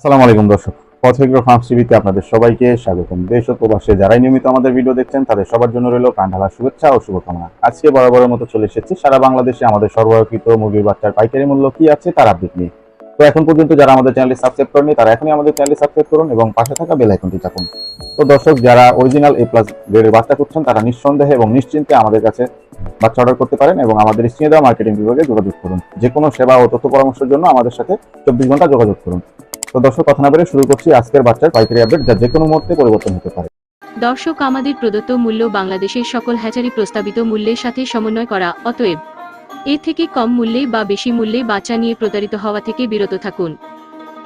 আসসালামু আলাইকুম দর্শক। পথেগ্র ফার্মস টিভিতে আপনাদের সবাইকে স্বাগতম। দেশ ও প্রবাসে যারাই নিয়মিত আমাদের ভিডিও দেখছেন, তাদের সবার জন্য রইল কান্ডালা শুভেচ্ছা ও শুভকামনা। আজকে বরাবরের মতো চলে এসেছি। সারা বাংলাদেশে আমাদের সরবরাহকৃত মুরগির বাচ্চার পাইকারি মূল্য কি আছে তার আপডেট নিয়ে। তো এখন পর্যন্ত যারা আমাদের চ্যানেলটি সাবস্ক্রাইব করেনি তারা এখনই আমাদের চ্যানেলটি সাবস্ক্রাইব করুন এবং পাশে থাকা বেল আইকনটি চাপুন। তো দর্শক, যারা অরিজিনাল এ প্লাস গ্রেডের বাচ্চা করছেন তারা নিঃসন্দেহে এবং নিশ্চিন্তে আমাদের কাছে বাচ্চা অর্ডার করতে পারেন এবং আমাদের স্ক্রিনে দেওয়া মার্কেটিং বিভাগে যোগাযোগ করুন। যে কোনো সেবা ও তথ্য পরামর্শের জন্য আমাদের সাথে চব্বিশ ঘণ্টা যোগাযোগ করুন। তো দর্শক, কথা না বেড়ে শুরু করছি আজকের বাচ্চার পাইকারি আপডেট যা যে কোনো মুহূর্তে পরিবর্তন হতে পারে। দর্শক, আমাদের প্রদত্ত মূল্য বাংলাদেশের সকল হ্যাচারি প্রস্তাবিত মূল্যের সাথে সমন্বয় করা, অতএব এর থেকে কম মূল্যে বা বেশি মূল্যে বাচ্চা নিয়ে প্রতারিত হওয়া থেকে বিরত থাকুন।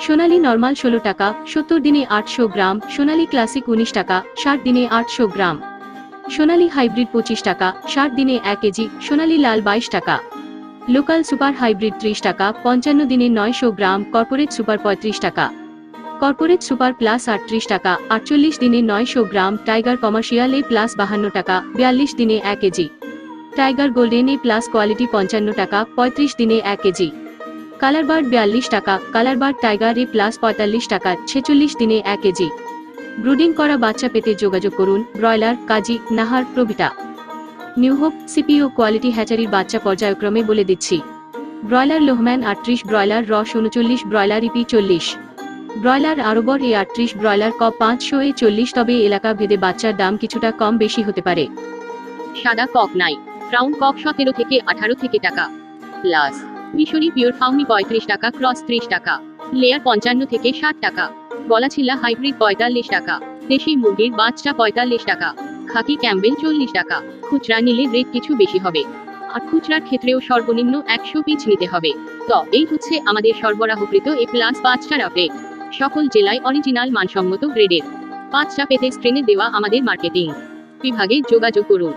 সোনালী নর্মাল ষোলো টাকা, সত্তর দিনে আটশো গ্রাম, সোনালী ক্লাসিক উনিশ টাকা, ষাট দিনে আটশো গ্রাম। সোনালী হাইব্রিড পঁচিশ টাকা, ষাট দিনে এক কেজি, সোনালী লাল বাইশ টাকা। লোকাল সুপার হাইব্রিড ত্রিশ টাকা, পঞ্চান্ন দিনে নয়শো গ্রাম, কর্পোরেট সুপার পঁয়ত্রিশ টাকা। কর্পোরেট সুপার প্লাস আটত্রিশ টাকা, আটচল্লিশ দিনে নয়শো গ্রাম, টাইগার কমার্শিয়াল এ প্লাস বাহান্ন টাকা, বিয়াল্লিশ দিনে এক KG. Tiger golden A plus quality পঞ্চান্ন টাকা, পঁয়ত্রিশ দিনে এক কেজি। কালার বার্ড বিয়াল্লিশ টাকা, Color Bird Tiger A plus পঁয়তাল্লিশ টাকা, ছেচল্লিশ দিনে এক কেজি। ব্রুডিং করা বাচ্চা পেতে যোগাযোগ করুন, broiler, Kazi, Nahar Provita New Hope Quality হ্যাচারির বাচ্চা পর্যায়ক্রমে বলে দিচ্ছি। ব্রয়লার লোহম্যান আটত্রিশ, ব্রয়লার রস উনচল্লিশ, ব্রয়লার ইপি চল্লিশ। ব্রয়লার আরবর এ আটত্রিশ, ব্রয়লার ক পাঁচশো এ চল্লিশ, তবে এলাকা ভেদে বাচ্চার দাম কিছুটা কম বেশি হতে পারে। সাদা কক নাই, ব্রাউন কক সতেরো থেকে আঠারো থেকে টাকা। প্লাস, মিশরি পিওর ফাউমি পঁয়ত্রিশ টাকা, ক্রস ত্রিশ টাকা। লেয়ার পঞ্চান্ন থেকে ষাট টাকা। গলাছিলা হাইব্রিড পঁয়তাল্লিশ টাকা। দেশি মুরগির বাচ্চা পঁয়তাল্লিশ টাকা। খাকি ক্যাম্বেল চল্লিশ টাকা, খুচরা নিলে রেট কিছু বেশি হবে। আর খুচরার ক্ষেত্রেও সর্বনিম্ন একশো পিচ নিতে হবে। তো, এই হচ্ছে আমাদের সরবরাহকৃত এ প্লাস পাঁচটার আপডেট। সকল জেলায় অরিজিনাল মানসম্মত গ্রেডের পাঁচটা পেতে স্ক্রিনে দেওয়া আমাদের মার্কেটিং। বিভাগে যোগাযোগ করুন।